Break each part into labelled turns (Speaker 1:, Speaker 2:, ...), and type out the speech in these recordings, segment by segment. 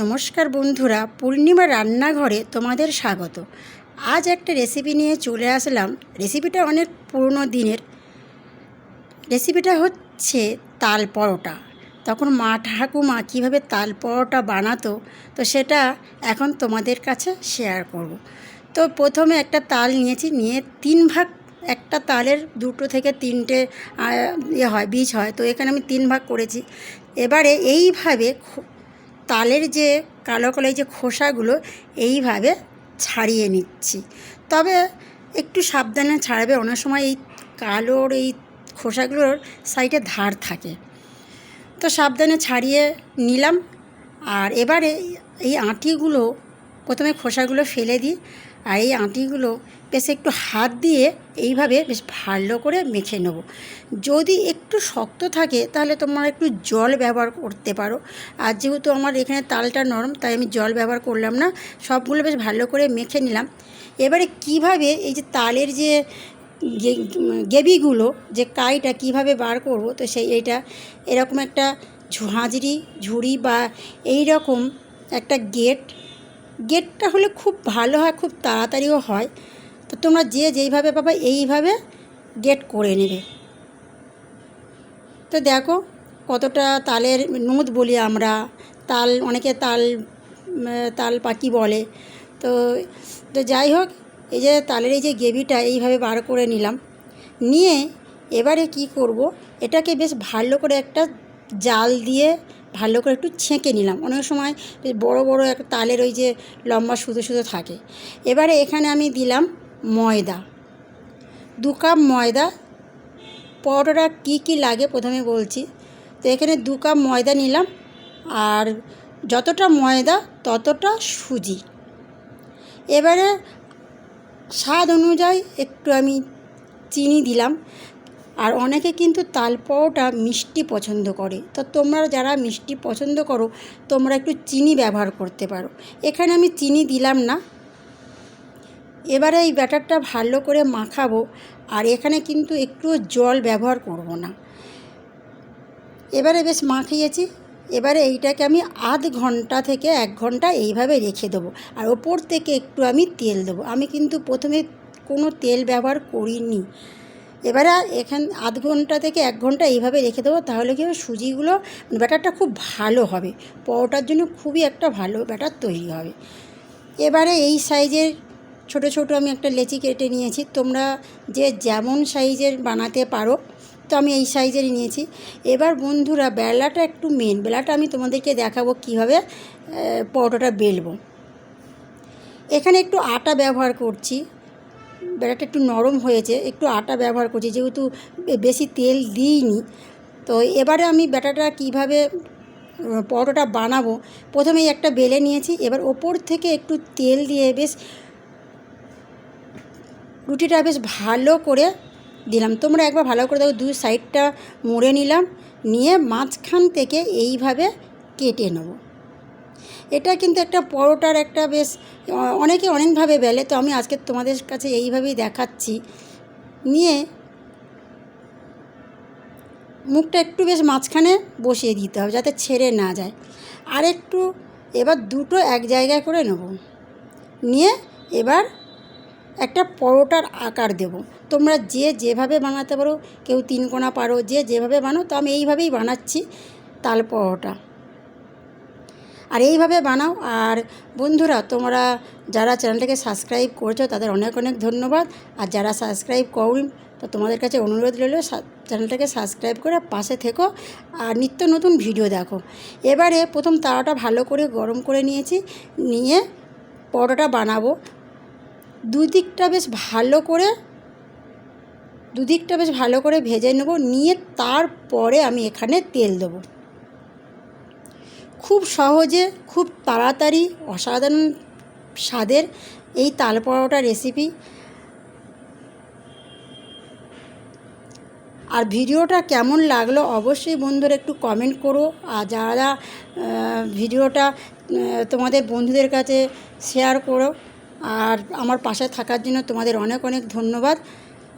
Speaker 1: নমস্কার বন্ধুরা, পূর্ণিমা রান্নাঘরে তোমাদের স্বাগত। আজ একটা রেসিপি নিয়ে চলে আসলাম। রেসিপিটা অনেক পুরনো দিনের। রেসিপিটা হচ্ছে তাল পরোটা। তখন মা ঠাকুমা কীভাবে তাল পরোটা বানাতো, তো সেটা এখন তোমাদের কাছে শেয়ার করব। তো প্রথমে একটা তাল নিয়েছি, নিয়ে তিন ভাগ একটা তালের দুটো থেকে তিনটে ইয়ে হয়, বীজ হয়, তো এখানে আমি তিন ভাগ করেছি। এবারে এইভাবে তালের যে কালো কালো যে খোসাগুলো এইভাবে ছাড়িয়ে নিচ্ছি। তবে একটু সাবধানে ছাড়াবে, অনেক সময় এই কালোর এই খোসাগুলোর সাইডে ধার থাকে। তো সাবধানে ছাড়িয়ে নিলাম। আর এবারে এই আঁটিগুলো প্রথমে খোসাগুলো ফেলে দিই। আর এই আঁটিগুলো বেশ একটু হাত দিয়ে এইভাবে বেশ ভালো করে মেখে নেব। যদি একটু শক্ত থাকে তাহলে তোমরা একটু জল ব্যবহার করতে পারো। আর যেহেতু আমার এখানে তালটা নরম, তাই আমি জল ব্যবহার করলাম না, সবগুলো বেশ ভালো করে মেখে নিলাম। এবারে কীভাবে এই যে তালের যে গেবিগুলো, যে কাইটা কীভাবে বার করব, তো সেই এইটা এরকম একটা ঝাঁঝরি ঝুড়ি বা এই রকম একটা গেট গেটটা হলে খুব ভালো হয়, খুব তাড়াতাড়িও হয়। তো তোমরা যে যেইভাবে পাবে এইভাবে গেট করে নেবে। তো দেখো কতটা তালের নোদ বলি আমরা। তাল, অনেকে তাল তাল পাখি বলে। তো তো যাই হোক, এই যে তালের এই যে গেবিটা এইভাবে বার করে নিলাম। নিয়ে এবারে কি করব? এটাকে বেশ ভালো করে একটা জাল দিয়ে ভালো করে একটু ছেঁকে নিলাম। অনেক সময় বড় বড় একটা তালের ওই যে লম্বা সুতো সুতো থাকে। এবারে এখানে আমি দিলাম ময়দা। দু কাপ ময়দা। পরোটাটা কী কী লাগে প্রথমে বলছি। তো এখানে দু কাপ ময়দা নিলাম আর যতটা ময়দা, ততটা সুজি। এবারে স্বাদ অনুযায়ী একটু আমি চিনি দিলাম। আর অনেকে কিন্তু তাল পরোটা মিষ্টি পছন্দ করে। তো তোমরা যারা মিষ্টি পছন্দ করো, তোমরা একটু চিনি ব্যবহার করতে পারো। এখানে আমি চিনি দিলাম না। এবারে এই ব্যাটারটা ভালো করে মাখাবো আর এখানে কিন্তু একটু জল ব্যবহার করব না। এবারে বেশ মাখিয়েছি। এবারে এইটাকে আমি আধ ঘণ্টা থেকে এক ঘণ্টা এইভাবে রেখে দেবো আর ওপর থেকে একটু আমি তেল দেবো। আমি কিন্তু প্রথমে কোনো তেল ব্যবহার করিনি। এবারে এখান আধ ঘণ্টা থেকে এক ঘণ্টা এইভাবে রেখে দেবো, তাহলে কি হবে? সুজিগুলো ব্যাটারটা খুব ভালো হবে। পরোটার জন্য খুবই একটা ভালো ব্যাটার তৈরি হবে। এবারে এই সাইজের ছোট ছোট আমি একটা লেচি কেটে নিয়েছি। তোমরা যে যেমন সাইজের বানাতে পারো, তো আমি এই সাইজেরই নিয়েছি। এবার বন্ধুরা, বেলাটা একটু মেন বেলাটা আমি তোমাদেরকে দেখাবো কীভাবে পরোটাটা বেলবো। এখানে একটু আটা ব্যবহার করছি। বেলাটা একটু নরম হয়েছে, একটু আটা ব্যবহার করছি, যেহেতু বেশি তেল দিইনি। তো এবারে আমি ব্যাটাটা কীভাবে পরোটাটা বানাবো, প্রথমেই একটা বেলে নিয়েছি, এবার ওপর থেকে একটু তেল দিয়ে বেশ রুটিটা বেশ ভালো করে দিলাম। তোমরা একবার ভালো করে দেখো দুই সাইডটা মুড়ে নিলাম, নিয়ে মাঝখান থেকে এইভাবে কেটে নেব। এটা কিন্তু একটা পরোটার একটা বেশ, অনেকে অনেকভাবে বেলে, তো আমি আজকে তোমাদের কাছে এইভাবেই দেখাচ্ছি। নিয়ে মুখটা একটু বেশ মাঝখানে বসিয়ে দিতে হবে, যাতে ছেড়ে না যায়। আর একটু এবার দুটো এক জায়গায় করে নেব। নিয়ে এবার একটা পরোটার আকার দেব। তোমরা যে যেভাবে বানাতে পারো, কেউ তিন কোণা পারো, যে যেভাবে বানো, তো আমি এইভাবেই বানাচ্ছি তাল পরোটা। আর এইভাবে বানাও। আর বন্ধুরা, তোমরা যারা চ্যানেলটাকে সাবস্ক্রাইব করেছ, তাদের অনেক অনেক ধন্যবাদ। আর যারা সাবস্ক্রাইব করুন, তো তোমাদের কাছে অনুরোধ রইল চ্যানেলটাকে সাবস্ক্রাইব করে পাশে থেকো। আর নিত্য নতুন ভিডিও দেখো। এবারে প্রথম তাওয়াটা ভালো করে গরম করে নিয়েছি, নিয়ে পরোটা বানাবো। দুদিকটা বেশ ভালো করে, দুদিকটা বেশ ভালো করে ভেজে নেব। নিয়ে তারপরে আমি এখানে তেল দেবো। খুব সহজে, খুব তাড়াতাড়ি অসাধারণ স্বাদের এই তাল পরোটা রেসিপি আর ভিডিওটা কেমন লাগল অবশ্যই বন্ধুরা একটু কমেন্ট করো। আর যারা ভিডিওটা তোমাদের বন্ধুদের কাছে শেয়ার করো। আর আমার পাশে থাকার জন্য তোমাদের অনেক অনেক ধন্যবাদ।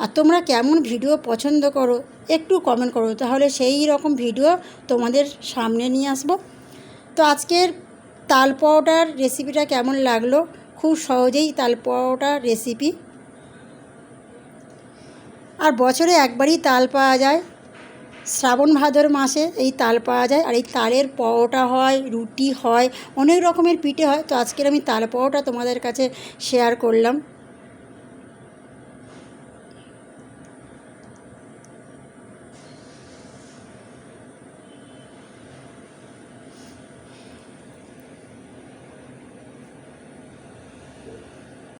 Speaker 1: আর তোমরা কেমন ভিডিও পছন্দ করো একটু কমেন্ট করো। তাহলে সেই রকম ভিডিও তোমাদের সামনে নিয়ে আসব। তো আজকের তাল পাউডার রেসিপিটা কেমন লাগল? খুব সহজেই তাল পাউডার রেসিপি আর বছরে একবারই তাল পাওয়া যায়। শ্রাবণ ভাদর মাসে এই তাল পাওয়া যায়। আর এই তালের পরোটা হয়, রুটি হয়, অনেক রকমের পিঠে হয়। তো আজকের আমি তাল পরোটা তোমাদের কাছে শেয়ার করলাম।